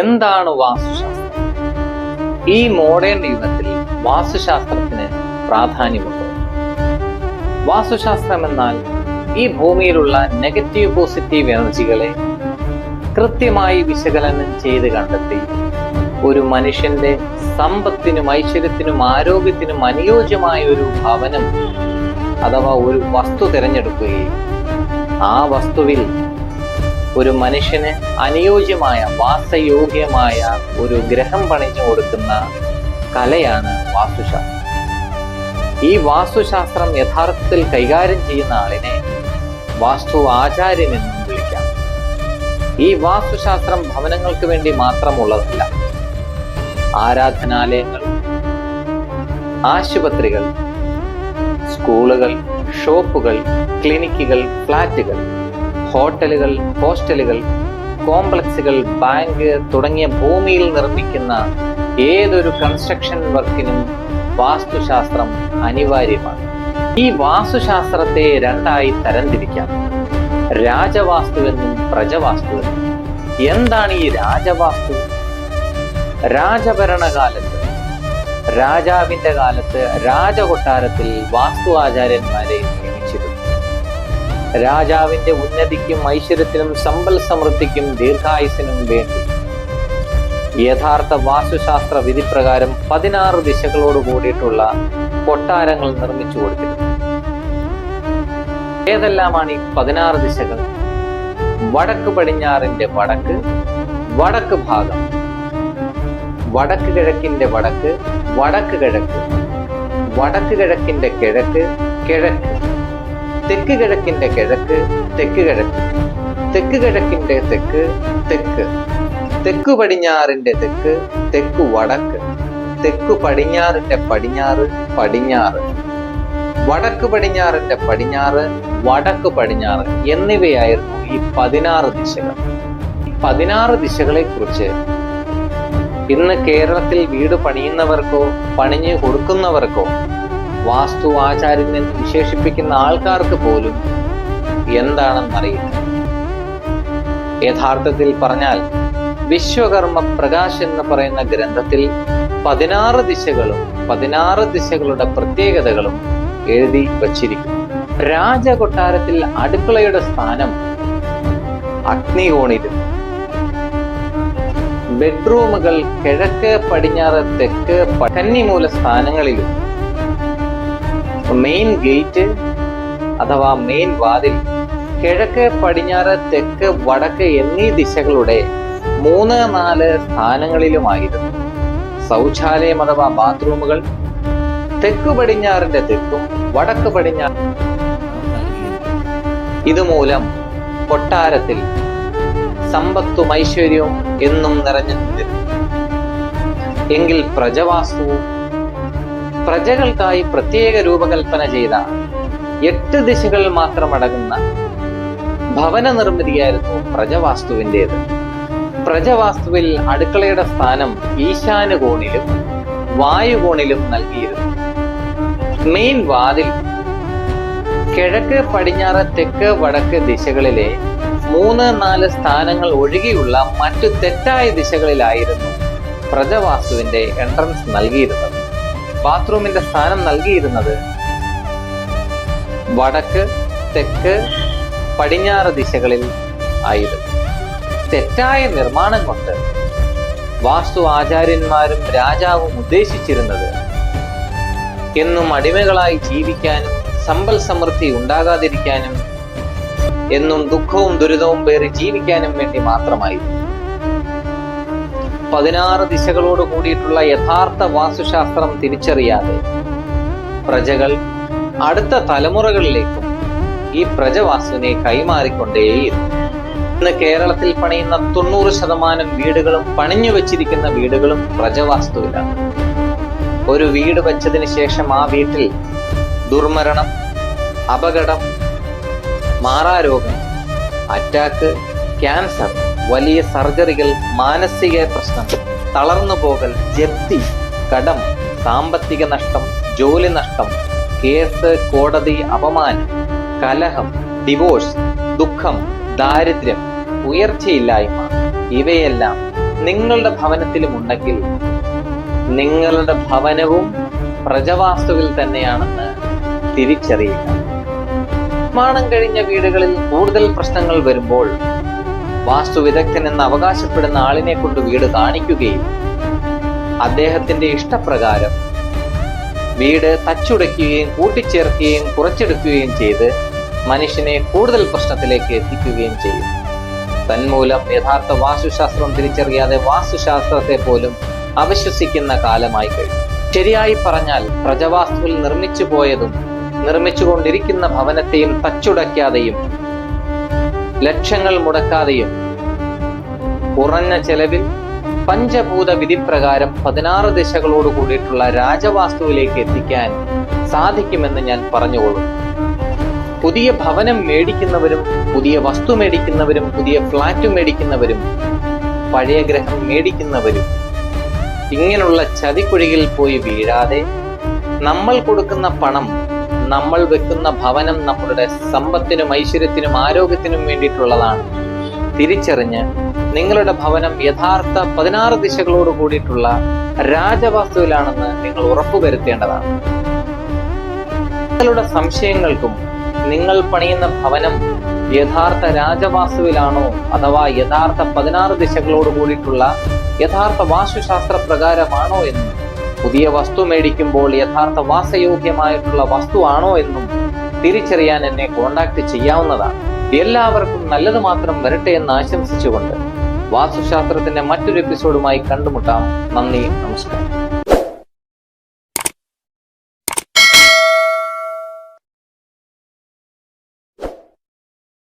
എന്താണ് വാസ്തുശാസ്ത്രം? ഈ മോഡേൺ യുഗത്തിൽ വാസ്തുശാസ്ത്രത്തിന് പ്രാധാന്യമുണ്ട്? വാസ്തുശാസ്ത്രം എന്നാൽ ഈ ഭൂമിയിലുള്ള നെഗറ്റീവ് പോസിറ്റീവ് എനർജികളെ കൃത്യമായി വിശകലനം ചെയ്ത് കണ്ടെത്തി ഒരു മനുഷ്യന്റെ സമ്പത്തിനും ഐശ്വര്യത്തിനും ആരോഗ്യത്തിനും അനുയോജ്യമായ ഒരു ഭവനം അഥവാ ഒരു വസ്തു തിരഞ്ഞെടുക്കുകയും ആ വസ്തുവിൽ ഒരു മനുഷ്യന് അനുയോജ്യമായ വാസയോഗ്യമായ ഒരു ഗ്രഹം പണിഞ്ഞു കൊടുക്കുന്ന കലയാണ് വാസ്തുശാസ്ത്രം. ഈ വാസ്തുശാസ്ത്രം യഥാർത്ഥത്തിൽ കൈകാര്യം ചെയ്യുന്ന ആളിനെ വാസ്തു ആചാര്യൻ എന്നും വിളിക്കാം. ഈ വാസ്തുശാസ്ത്രം ഭവനങ്ങൾക്ക് വേണ്ടി മാത്രമുള്ളതല്ല ആരാധനാലയങ്ങൾ ആശുപത്രികൾ സ്കൂളുകൾ ഷോപ്പുകൾ ക്ലിനിക്കുകൾ ഫ്ലാറ്റുകൾ ഹോട്ടലുകൾ ഹോസ്റ്റലുകൾ കോംപ്ലക്സുകൾ ബാങ്ക് തുടങ്ങിയ ഭൂമിയിൽ നിർമ്മിക്കുന്ന ഏതൊരു കൺസ്ട്രക്ഷൻ വർക്കിനും വാസ്തുശാസ്ത്രം അനിവാര്യമാണ്. ഈ വാസ്തുശാസ്ത്രത്തെ രണ്ടായി തരംതിരിക്കാം. രാജവാസ്തുവെന്നും പ്രജവാസ്തുവെന്നും. എന്താണ് ഈ രാജവാസ്തു? രാജഭരണകാലത്ത് രാജാവിന്റെ കാലത്ത് രാജകൊട്ടാരത്തിൽ വാസ്തു ആചാര്യന്മാരെ രാജാവിന്റെ ഉന്നതിക്കും ഐശ്വര്യത്തിനും സമ്പൽ സമൃദ്ധിക്കും ദീർഘായുസിനും വേണ്ടി. യഥാർത്ഥ വാസ്തുശാസ്ത്ര വിധിപ്രകാരം പതിനാറ് ദിശകളോട് കൂടിയിട്ടുള്ള കൊട്ടാരങ്ങൾ നിർമ്മിച്ചു കൊടുത്തിരുന്നു. ഏതെല്ലാമാണ് ഈ പതിനാറ് ദിശകൾ? വടക്ക് പടിഞ്ഞാറിന്റെ വടക്ക് വടക്ക് ഭാഗം. വടക്ക് കിഴക്കിന്റെ വടക്ക് വടക്ക് കിഴക്ക് വടക്ക് കിഴക്കിന്റെ കിഴക്ക് കിഴക്ക്. തെക്ക് കിഴക്കിന്റെ കിഴക്ക് തെക്ക് കിഴക്ക് തെക്ക് കിഴക്കിന്റെ തെക്ക് തെക്ക്. തെക്ക് പടിഞ്ഞാറിന്റെ തെക്ക് തെക്ക് വടക്ക്. തെക്ക് പടിഞ്ഞാറിന്റെ പടിഞ്ഞാറ് പടിഞ്ഞാറ്. വടക്ക് പടിഞ്ഞാറിന്റെ പടിഞ്ഞാറ് വടക്ക് പടിഞ്ഞാറ് എന്നിവയായിരുന്നു ഈ പതിനാറ് ദിശകൾ. പതിനാറ് ദിശകളെ കുറിച്ച് ഇന്ന് കേരളത്തിൽ വീട് പണിയുന്നവർക്കോ പണിഞ്ഞു കൊടുക്കുന്നവർക്കോ വാസ്തു ആചാര്യൻ എന്ന് വിശേഷിപ്പിക്കുന്ന ആൾക്കാർക്ക് പോലും എന്താണെന്നറിയില്ല യഥാർത്ഥത്തിൽ പറഞ്ഞാൽ വിശ്വകർമ്മ പ്രകാശ് എന്ന് പറയുന്ന ഗ്രന്ഥത്തിൽ പതിനാറ് ദിശകളും പതിനാറ് ദിശകളുടെ പ്രത്യേകതകളും എഴുതി വച്ചിരിക്കുന്നു. രാജകൊട്ടാരത്തിൽ അടുക്കളയുടെ സ്ഥാനം അഗ്നികോണിലും ബെഡ്റൂമുകൾ കിഴക്ക് പടിഞ്ഞാറ് തെക്ക് കന്നിമൂല സ്ഥാനങ്ങളിലും മെയിൻ ഗേറ്റ് അഥവാ മെയിൻ വാതിൽ കിഴക്ക് പടിഞ്ഞാറ് തെക്ക് വടക്ക് എന്നീ ദിശകളുടെ മൂന്ന് നാല് സ്ഥാനങ്ങളിലുമായിരുന്നു. ശൗചാലയം അഥവാ ബാത്റൂമുകൾ തെക്ക് പടിഞ്ഞാറിന്റെ തെക്കും വടക്ക് പടിഞ്ഞാറ് ഇതുമൂലം കൊട്ടാരത്തിൽ സമ്പത്തും ഐശ്വര്യവും എന്നും നിറഞ്ഞു എങ്കിൽ പ്രജവാസ്തുവും പ്രജകൾക്കായി പ്രത്യേക രൂപകൽപ്പന ചെയ്ത എട്ട് ദിശകൾ മാത്രമടങ്ങുന്ന ഭവന നിർമ്മിതിയായിരുന്നു പ്രജവാസ്തുവിന്റെത്. പ്രജവാസ്തുവിൽ അടുക്കളയുടെ സ്ഥാനം ഈശാന ഈശാനുകോണിലും വായുകോണിലും നൽകിയിരുന്നു. മെയിൻ വാതിൽ കിഴക്ക് പടിഞ്ഞാറ് തെക്ക് വടക്ക് ദിശകളിലെ മൂന്ന് നാല് സ്ഥാനങ്ങൾ ഒഴികെയുള്ള മറ്റു തെറ്റായ ദിശകളിലായിരുന്നു പ്രജവാസ്തുവിന്റെ എൻട്രൻസ് നൽകിയിരുന്നത്. ബാത്റൂമിന്റെ സ്ഥാനം നൽകിയിരുന്നത്? വടക്ക് തെക്ക് പടിഞ്ഞാറ് ദിശകളിൽ ആയിരുന്നു. തെറ്റായ നിർമ്മാണം കൊണ്ട് വാസ്തു ആചാര്യന്മാരും രാജാവും ഉദ്ദേശിച്ചിരുന്നത് എന്നും അടിമകളായി ജീവിക്കാനും സമ്പൽ സമൃദ്ധി ഉണ്ടാകാതിരിക്കാനും എന്നും ദുഃഖവും ദുരിതവും പേറി ജീവിക്കാനും വേണ്ടി മാത്രമായി പതിനാറ് ദിശകളോട് കൂടിയിട്ടുള്ള യഥാർത്ഥ വാസ്തുശാസ്ത്രം തിരിച്ചറിയാതെ പ്രജകൾ അടുത്ത തലമുറകളിലേക്കും ഈ പ്രജവാസ്തുവിനെ കൈമാറിക്കൊണ്ടേയിരുന്നു. ഇന്ന് കേരളത്തിൽ പണിയുന്ന തൊണ്ണൂറ് ശതമാനം വീടുകളും പണിഞ്ഞു വെച്ചിരിക്കുന്ന വീടുകളും പ്രജവാസ്തുവിലാണ്. ഒരു വീട് വെച്ചതിന് ശേഷം ആ വീട്ടിൽ ദുർമരണം അപകടം മാറാരോഗം അറ്റാക്ക് ക്യാൻസർ വലിയ സർജറികൾ മാനസിക പ്രശ്നം തളർന്നു പോകൽ ജപ്തി കടം സാമ്പത്തിക നഷ്ടം ജോലി നഷ്ടം കേസ് കോടതി അപമാനം കലഹം ഡിവോഴ്സ് ദുഃഖം ദാരിദ്ര്യം ഉയർച്ചയില്ലായ്മ ഇവയെല്ലാം നിങ്ങളുടെ ഭവനത്തിലും ഉണ്ടെങ്കിൽ നിങ്ങളുടെ ഭവനവും പ്രജവാസ്തുവിൽ തന്നെയാണെന്ന് തിരിച്ചറിയുക. നിർമ്മാണം കഴിഞ്ഞ വീടുകളിൽ കൂടുതൽ പ്രശ്നങ്ങൾ വരുമ്പോൾ വാസ്തു വിദഗ്ധൻ എന്ന് അവകാശപ്പെടുന്ന ആളിനെ കൊണ്ട് വീട് കാണിക്കുകയും അദ്ദേഹത്തിന്റെ ഇഷ്ടപ്രകാരം വീട് തച്ചുടയ്ക്കുകയും കൂട്ടിച്ചേർക്കുകയും കുറച്ചെടുക്കുകയും ചെയ്ത് മനുഷ്യനെ കൂടുതൽ പ്രശ്നത്തിലേക്ക് എത്തിക്കുകയും ചെയ്യും. തന്മൂലം യഥാർത്ഥ വാസ്തുശാസ്ത്രം തിരിച്ചറിയാതെ വാസ്തുശാസ്ത്രത്തെ പോലും അവിശ്വസിക്കുന്ന കാലമായി കഴിഞ്ഞു. ശരിയായി പറഞ്ഞാൽ പ്രജവാസ്തുവിൽ നിർമ്മിച്ചു പോയതും നിർമ്മിച്ചുകൊണ്ടിരിക്കുന്ന ഭവനത്തെയും തച്ചുടയ്ക്കാതെയും ലക്ഷങ്ങൾ മുടക്കാതെയും കുറഞ്ഞ ചെലവിൽ പഞ്ചഭൂത വിധിപ്രകാരം പതിനാറ് ദിശകളോട് കൂടിയിട്ടുള്ള രാജവാസ്തുവിലേക്ക് എത്തിക്കാൻ സാധിക്കുമെന്ന് ഞാൻ പറഞ്ഞുകൊള്ളും പുതിയ ഭവനം മേടിക്കുന്നവരും പുതിയ വസ്തു മേടിക്കുന്നവരും പുതിയ ഫ്ലാറ്റ് മേടിക്കുന്നവരും പഴയ ഗ്രഹം മേടിക്കുന്നവരും ഇങ്ങനെയുള്ള ചതിക്കുഴിയിൽ പോയി വീഴാതെ നമ്മൾ കൊടുക്കുന്ന പണം നമ്മൾ വെക്കുന്ന ഭവനം നമ്മളുടെ സമ്പത്തിനും ഐശ്വര്യത്തിനും ആരോഗ്യത്തിനും വേണ്ടിയിട്ടുള്ളതാണ്. തിരിച്ചറിഞ്ഞ് നിങ്ങളുടെ ഭവനം യഥാർത്ഥ പതിനാറ് ദിശകളോട് കൂടിയിട്ടുള്ള രാജവാസ്തുവിലാണെന്ന് നിങ്ങൾ ഉറപ്പുവരുത്തേണ്ടതാണ് നിങ്ങളുടെ സംശയങ്ങൾക്കും നിങ്ങൾ പണിയുന്ന ഭവനം യഥാർത്ഥ രാജവാസ്തുവിലാണോ അഥവാ യഥാർത്ഥ പതിനാറ് ദിശകളോട് കൂടിയിട്ടുള്ള യഥാർത്ഥ വാസ്തുശാസ്ത്ര പ്രകാരമാണോ എന്നും പുതിയ വസ്തു മേടിക്കുമ്പോൾ യഥാർത്ഥ വാസയോഗ്യമായിട്ടുള്ള വസ്തുവാണോ എന്നും തിരിച്ചറിയാൻ എന്നെ കോണ്ടാക്ട് ചെയ്യാവുന്നതാണ്. എല്ലാവർക്കും നല്ലത് മാത്രം വരട്ടെ എന്ന് ആശംസിച്ചുകൊണ്ട് വാസ്തുശാസ്ത്രത്തിന്റെ മറ്റൊരു എപ്പിസോഡുമായി കണ്ടുമുട്ടാം. നന്ദി നമസ്കാരം.